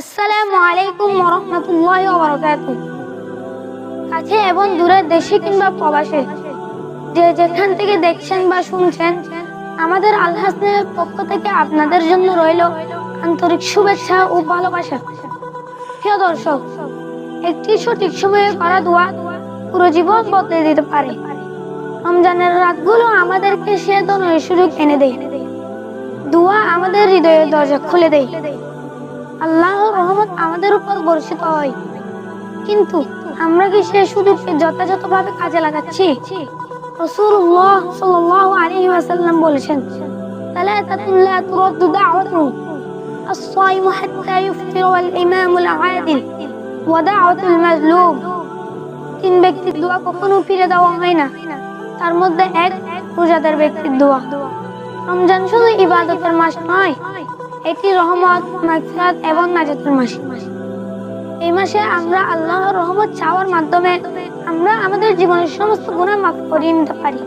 আসসালামু আলাইকুম ওরহমতুল্লাহ ওবরাকাত কাছে এবং দূরের দেশে কিংবা প্রবাসে, যে যেখান থেকে দেখছেন বা শুনছেন, আমাদের আল পক্ষ থেকে আপনাদের জন্য রইল আন্তরিক শুভেচ্ছা ও ভালোবাসা। প্রিয় দর্শক, একটি সঠিক সময়ে করা দোয়া পুরো জীবন বদলে দিতে পারে। রমজানের রাতগুলো আমাদেরকে সে ধনের সুযোগ এনে দেয়। দোয়া আমাদের হৃদয়ের দরজা খুলে দেয়। আল্লাহর রহমত আমাদের উপর বর্ষিত হয় কিন্তু আমরা কি সে সুযোগকে যথাযথভাবে কাজে লাগাচ্ছি রাসূলুল্লাহ সাল্লাল্লাহু আলাইহি ওয়াসাল্লাম বলেছেন সালাতাতুন লা তুরাদ্দু দাওয়াতুহু الصائم حتى يفطر والإمام العادل ودعوة المظلوم তিন ব্যক্তির দোয়া কখনো ফিরে দেওয়া হয় না তার মধ্যে এক রোজাদার ব্যক্তির দোয়া রমজান শুধু ইবাদতের মাস নয় এটি রহমত মাগফিরাত এবং নাজাতের মাস এই মাসে আমরা আল্লাহর রহমত চাওয়ার মাধ্যমে আমরা আমাদের জীবনের সমস্ত গুনাহ মাফ করিয়ে নিতে পারি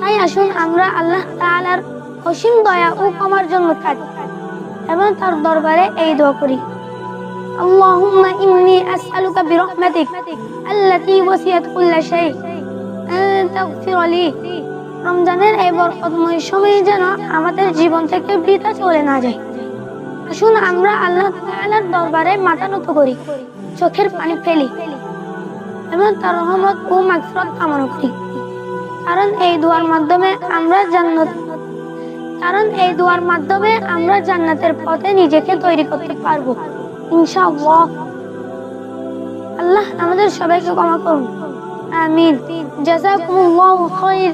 তাই আসুন আমরা আল্লাহ তাআলার অসীম দয়া ও ক্ষমার জন্য থাকি এবং তার দরবারে এই দোয়া করি اللهم إني أسألك برحمتك التي وسعت كل شيء أن تغفر لي রমজানের এই বরকতময় সময়ে যেন আমাদের জীবন থেকে বৃথা চলে না যায়। আসুন আমরা আল্লাহ তাআলার দরবারে মাথা নত করি, চোখের পানি ফেলি এবং তার রহমত ও মাগফিরাত কামনা করি। কারণ এই দোয়ার মাধ্যমে আমরা জান্নাত, কারণ এই দোয়ার মাধ্যমে আমরা জান্নাতের পথে নিজেকে তৈরি করতে পারব। ইনশাআল্লাহ। আল্লাহ আমাদের সবাইকে ক্ষমা করুন। আমিন। জাযাকুমুল্লাহু খাইর।